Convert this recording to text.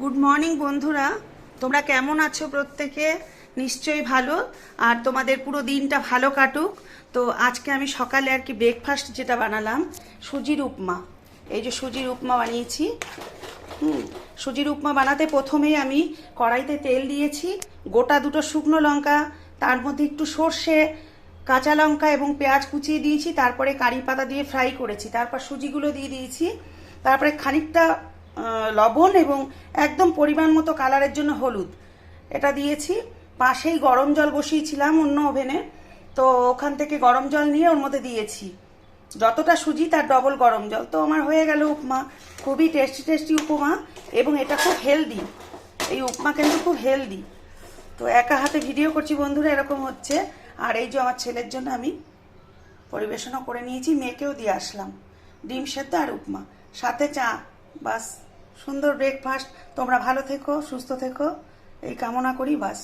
Good morning বন্ধুরা। তোমরা কেমন আছো প্রত্যেকে? নিশ্চয়ই ভালো। আর তোমাদের পুরো দিনটা ভালো কাটুক। তো আজকে আমি সকালে আর কি ব্রেকফাস্ট যেটা বানালাম সুজির উপমা এই যে সুজির উপমা বানিয়েছি। হুম সুজির উপমা বানাতে প্রথমেই আমি কড়াইতে তেল দিয়েছি, গোটা দুটো শুকনো লঙ্কা, তার মধ্যে একটু সর্ষে, কাঁচা লঙ্কা এবং পেঁয়াজ কুচিয়ে দিয়েছি, তারপরে কারি পাতা দিয়ে ফ্রাই করেছি, তারপর সুজিগুলো দিয়ে দিয়েছি, তারপরে খানিকটা লবণ এবং একদম পরিমাণ মতো কালারের জন্য হলুদ। এটা দিয়েছি। পাশেই গরম জল বসিয়েছিলাম অন্য ওভেনে। তো ওখান থেকে গরম জল নিয়ে ওর মধ্যে দিয়েছি। যতটা সুজি তার ডবল গরম জল। তো আমার হয়ে গেল উপমা। খুবই টেস্টি টেস্টি উপমা এবং এটা খুব হেলদি এই উপমা কিন্তু খুব হেলদি তো একা হাতে ভিডিও করছি বন্ধুরা, এরকম হচ্ছে। আর এই যে আমার ছেলের জন্য আমি পরিবেশনও করে নিয়েছি, মেয়েকেও দিয়ে আসলাম। ডিম সেদ্ধ আর উপমা। সাথে চা। বাস সুন্দর ব্রেকফাস্ট তোমরা ভালো থেকো সুস্থ থেকো। এই কামনা করি বাস।